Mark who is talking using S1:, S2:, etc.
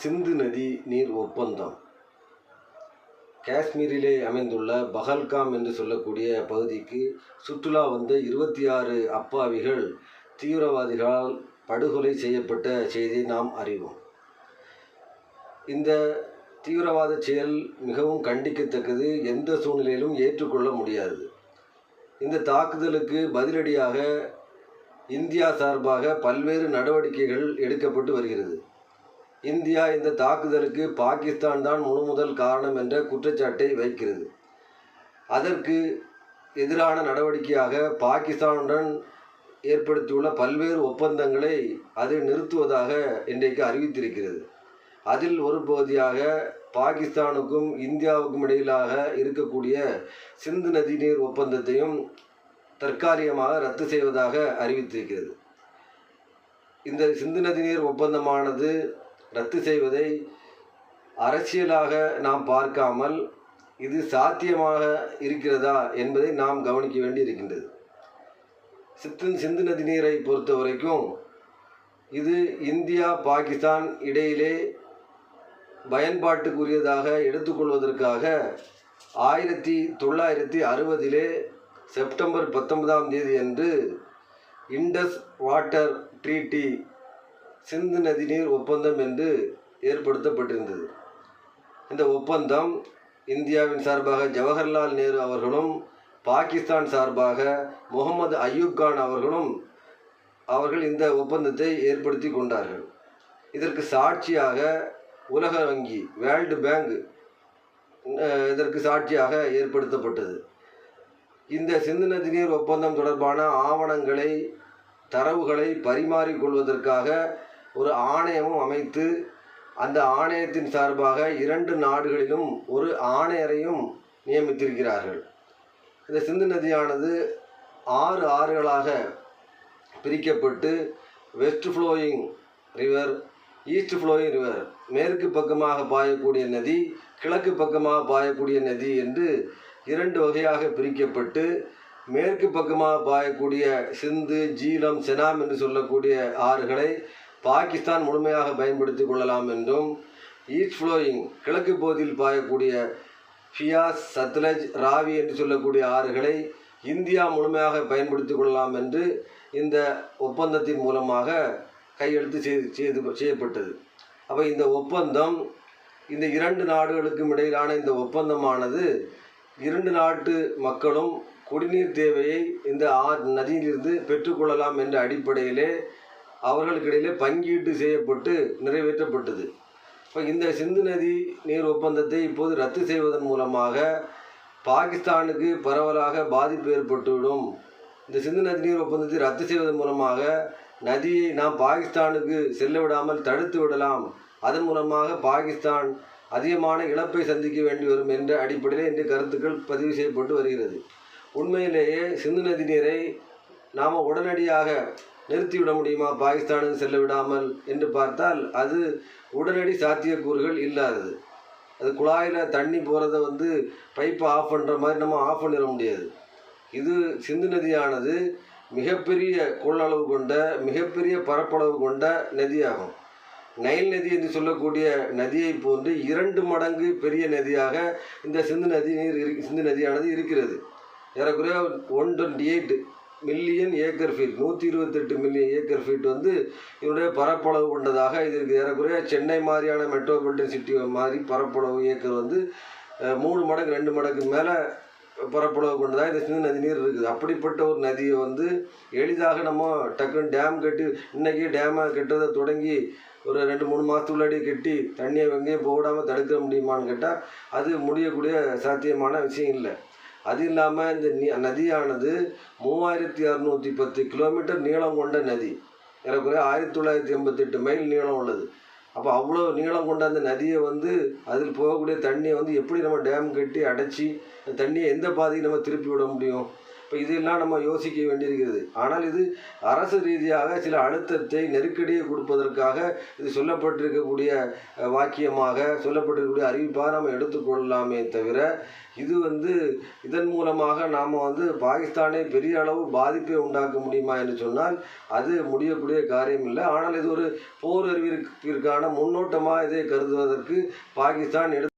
S1: சிந்து நதி நீர் ஒப்பந்தம். காஷ்மீரிலே அமைந்துள்ள பஹல்காம் என்று சொல்லக்கூடிய பகுதிக்கு சுற்றுலா வந்த இருபத்தி ஆறு அப்பாவிகள் தீவிரவாதிகளால் படுகொலை செய்யப்பட்ட செய்தியை நாம் அறிவோம். இந்த தீவிரவாத செயல் மிகவும் கண்டிக்கத்தக்கது எந்த சூழ்நிலையிலும் ஏற்றுக்கொள்ள முடியாது. இந்த தாக்குதலுக்கு பதிலடியாக இந்தியா சார்பாக பல்வேறு நடவடிக்கைகள் எடுக்கப்பட்டு வருகிறது. இந்தியா இந்த தாக்குதலுக்கு பாகிஸ்தான் தான் முழுமுதல் காரணம் என்ற குற்றச்சாட்டை வைக்கிறது. அதற்கு எதிரான நடவடிக்கையாக பாகிஸ்தானுடன் ஏற்படுத்தியுள்ள பல்வேறு ஒப்பந்தங்களை அது நிறுத்துவதாக இன்றைக்கு அறிவித்திருக்கிறது. அதில் ஒரு பகுதியாக பாகிஸ்தானுக்கும் இந்தியாவுக்கும் இடையிலாக இருக்கக்கூடிய சிந்து நதி நீர் ஒப்பந்தத்தையும் தற்காலிகமாக ரத்து செய்வதாக அறிவித்திருக்கிறது. இந்த சிந்து நதி நீர் ஒப்பந்தமானது ரத்து செய்வதை அரசியலாக நாம் பார்க்காமல் இது சாத்தியமாக இருக்கிறதா என்பதை நாம் கவனிக்க வேண்டி இருக்கின்றது சித்தன் சிந்து நதி நீரை பொறுத்த வரைக்கும் இது இந்தியா பாகிஸ்தான் இடையிலே பயன்பாட்டுக்குரியதாக எடுத்துக்கொள்வதற்காக ஆயிரத்தி தொள்ளாயிரத்தி அறுபதிலே செப்டம்பர் பத்தொன்பதாம் தேதி அன்று இண்டஸ் வாட்டர் ட்ரீட்டி சிந்து நதிநீர் ஒப்பந்தம் என்று ஏற்படுத்தப்பட்டிருந்தது. இந்த ஒப்பந்தம் இந்தியாவின் சார்பாக ஜவஹர்லால் நேரு அவர்களும் பாகிஸ்தான் சார்பாக முகமது அயூப் கான் அவர்களும் அவர்கள் இந்த ஒப்பந்தத்தை ஏற்படுத்தி கொண்டார்கள். இதற்கு சாட்சியாக உலக வங்கி வேர்ல்டு பேங்க் இதற்கு சாட்சியாக ஏற்படுத்தப்பட்டது. இந்த சிந்து நதிநீர் ஒப்பந்தம் தொடர்பான ஆவணங்களை தரவுகளை பரிமாறிக்கொள்வதற்காக ஒரு ஆணையமும் அமைத்து அந்த ஆணையத்தின் சார்பாக இரண்டு நாடுகளிலும் ஒரு ஆணையரையும் நியமித்திருக்கிறார்கள். இந்த சிந்து நதியானது ஆறு ஆறுகளாக பிரிக்கப்பட்டு west flowing river east flowing river மேற்கு பக்கமாக பாயக்கூடிய நதி கிழக்கு பக்கமாக பாயக்கூடிய நதி என்று இரண்டு வகையாக பிரிக்கப்பட்டு மேற்கு பக்கமாக பாயக்கூடிய சிந்து ஜீலம் செனாம் என்று சொல்லக்கூடிய ஆறுகளை பாகிஸ்தான் முழுமையாக பயன்படுத்தி கொள்ளலாம் என்றும் ஈஸ்ட் ஃப்ளோயிங் கிழக்கு பகுதியில் பாயக்கூடிய ஃபியாஸ் சத்லஜ் ராவி என்று சொல்லக்கூடிய ஆறுகளை இந்தியா முழுமையாக பயன்படுத்தி கொள்ளலாம் என்று இந்த ஒப்பந்தத்தின் மூலமாக கையெழுத்து செய்து செய்து செய்யப்பட்டது. அப்போ இந்த ஒப்பந்தம் இந்த இரண்டு நாடுகளுக்கும் இடையிலான இந்த ஒப்பந்தமானது இரண்டு நாட்டு மக்களும் குடிநீர் தேவையை இந்த ஆ நதியிலிருந்து பெற்றுக்கொள்ளலாம் என்ற அடிப்படையிலே அவர்களுக்கிடையிலே பங்கீட்டு செய்யப்பட்டு நிறைவேற்றப்பட்டது. இப்போ இந்த சிந்து நதி நீர் ஒப்பந்தத்தை இப்போது ரத்து செய்வதன் மூலமாக பாகிஸ்தானுக்கு பரவலாக பாதிப்பு ஏற்பட்டுவிடும். இந்த சிந்து நதி நீர் ஒப்பந்தத்தை ரத்து செய்வதன் மூலமாக நதியை நாம் பாகிஸ்தானுக்கு செல்ல விடாமல் தடுத்து விடலாம். அதன் மூலமாக பாகிஸ்தான் அதிகமான இழப்பை சந்திக்க வேண்டி வரும் என்ற அடிப்படையில் இன்று கருத்துக்கள் பதிவு செய்யப்பட்டு வருகிறது. உண்மையிலேயே சிந்து நதி நீரை நாம் உடனடியாக நிறுத்திவிட முடியுமா? பாகிஸ்தானுக்கு செல்ல விடாமல் என்று பார்த்தால் அது உடனடி சாத்தியக்கூறுகள் இல்லாதது. அது குழாயில் தண்ணி போகிறத வந்து பைப்பை ஆஃப் பண்ணுற மாதிரி நம்ம ஆஃப் பண்ணிட முடியாது. இது சிந்து நதியானது மிகப்பெரிய கொள்ளளவு கொண்ட மிகப்பெரிய பரப்பளவு கொண்ட நதியாகும். நைல் நதி என்று சொல்லக்கூடிய நதியை போன்று இரண்டு மடங்கு பெரிய நதியாக இந்த சிந்து நதி நீர் இரு சிந்து நதியானது இருக்கிறது. ஏறக்குறைய one twenty eight million acre feet நூற்றி இருபத்தெட்டு மில்லியன் ஏக்கர் ஃபீட் வந்து இதனுடைய பரப்பளவு கொண்டதாக இது இருக்குது ஏறக்குறைய சென்னை மாதிரியான மெட்ரோபாலிட்டன் சிட்டி மாதிரி பரப்பளவு ஏக்கர் வந்து மூணு மடங்கு ரெண்டு மடங்கு மேலே பரப்பளவு கொண்டதாக இந்த சிந்து நதி நீர் இருக்குது. அப்படிப்பட்ட ஒரு நதியை வந்து எளிதாக நம்ம டக்குன்னு டேம் கட்டி இன்றைக்கி டேமை கட்டுறதை தொடங்கி ஒரு ரெண்டு மூணு மாதத்துக்குள்ளாடி கட்டி தண்ணியை எங்கேயும் போடாமல் தடுக்க முடியுமான்னு கேட்டால் அது முடியக்கூடிய சாத்தியமான விஷயம் இல்லை. அது இல்லாமல் இந்த நீ நதியானது மூவாயிரத்தி அறநூற்றி பத்து கிலோமீட்டர் நீளம் கொண்ட நதி. ஏறக்குறைய ஆயிரத்தி தொள்ளாயிரத்தி எண்பத்தெட்டு மைல் நீளம் உள்ளது. அப்போ அவ்வளோ நீளம் கொண்ட அந்த நதியை வந்து அதில் போகக்கூடிய தண்ணியை வந்து எப்படி நம்ம டேம் கட்டி அடைச்சி அந்த தண்ணியை எந்த பாதைக்கு நம்ம திருப்பி விட முடியும்? இப்போ இதெல்லாம் நம்ம யோசிக்க வேண்டியிருக்கிறது. ஆனால் இது அரசு ரீதியாக சில அழுத்தத்தை நெருக்கடியை கொடுப்பதற்காக இது சொல்லப்பட்டிருக்கக்கூடிய வாக்கியமாக சொல்லப்பட்டிருக்கக்கூடிய அறிவிப்பாக நம்ம எடுத்துக்கொள்ளலாமே தவிர இது வந்து இதன் மூலமாக நாம் வந்து பாகிஸ்தானை பெரிய அளவு பாதிப்பை உண்டாக்க முடியுமா என்று சொன்னால் அது முடியக்கூடிய காரியம் இல்லை. ஆனால் இது ஒரு போர் அறிவிற்கான முன்னோட்டமாக இதை கருதுவதற்கு பாகிஸ்தான் எடுத்து